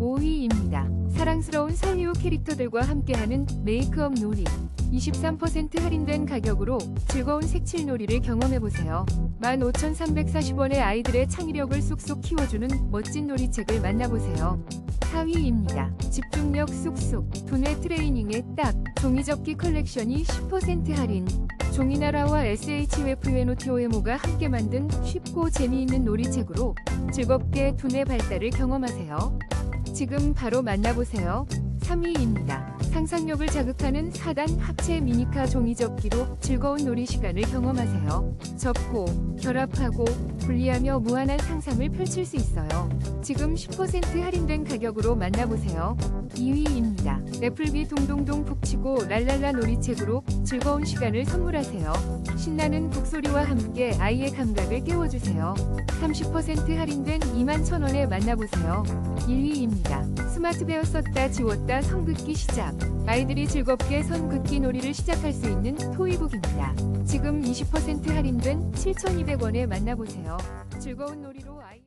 5위입니다. 사랑스러운 살리오 캐릭터들과 함께하는 메이크업 놀이. 23% 할인된 가격으로 즐거운 색칠 놀이를 경험해보세요. 15,340원의 아이들의 창의력을 쏙쏙 키워주는 멋진 놀이책을 만나보세요. 4위입니다. 집중력 쑥쑥 두뇌 트레이닝에 딱 종이접기 컬렉션이 10% 할인 종이나라와 SHWFUNOTOMO가 함께 만든 쉽고 재미있는 놀이책으로 즐겁게 두뇌 발달을 경험하세요. 지금 바로 만나보세요. 3위입니다. 상상력을 자극하는 4단 합체 미니카 종이접기로 즐거운 놀이 시간을 경험하세요. 접고, 결합하고, 분리하며 무한한 상상을 펼칠 수 있어요. 지금 10% 할인된 가격으로 만나보세요. 2위입니다. 애플비 동동동 북치고 랄랄라 놀이책으로 즐거운 시간을 선물하세요. 신나는 북소리와 함께 아이의 감각을 깨워주세요. 30% 할인된 21,000원에 만나보세요. 1위입니다. 스마트 베어 썼다 지웠다 선 긋기 시작. 아이들이 즐겁게 선 긋기 놀이를 시작할 수 있는 토이북입니다. 지금 20% 할인된 7,200원에 만나보세요. 즐거운 놀이로 아이